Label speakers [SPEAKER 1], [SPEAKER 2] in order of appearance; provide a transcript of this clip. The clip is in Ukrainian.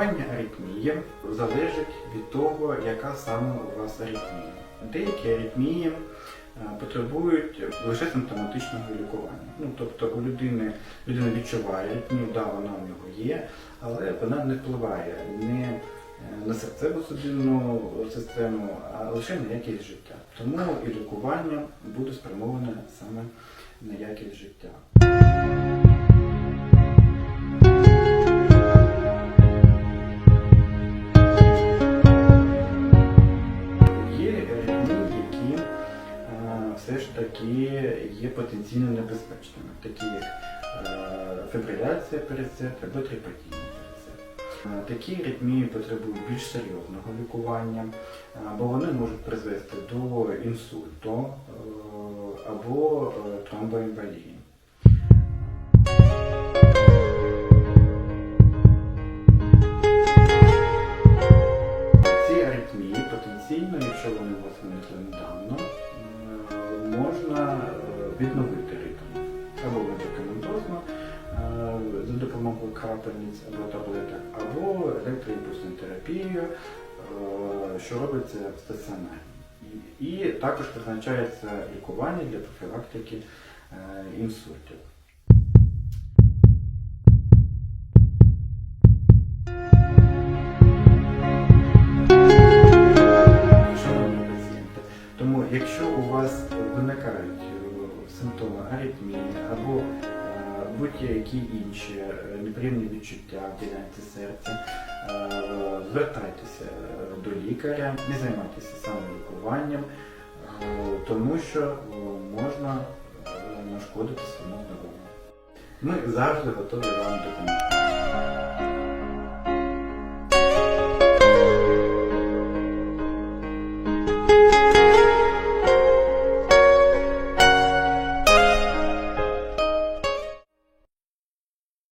[SPEAKER 1] аритмії залежить від того, яка саме у вас аритмія. Деякі аритмії е, потребують лише симптоматичного лікування. Ну, тобто у людини людина відчуває аритмію, да, вона у нього є, але вона не впливає не на серцеву судинну систему, а лише на якість життя. Тому і лікування буде спрямоване саме на якість життя. Таки є потенційно небезпечними, такі як е, фібриляція перецепт або трипатійний передсердь. Е, Такі аритмії потребують більш серйозного лікування, е, бо вони можуть призвести до інсульту або тромбоемболії. Відновити ритм або медикаментозно е, за допомогою крапельниць або таблеток, або електроімпульсною терапією, е, що робиться в стаціонарі. І, також призначається лікування для профілактики е, інсультів. Тому якщо у вас виникають симптоми аритмії або е, будь-які інші е, неприємні відчуття ділянці серця, е, звертайтеся до лікаря, не займайтеся самолікуванням, тому що можна нашкодити своєму здоров'ю. Ми завжди готові вам допомогти.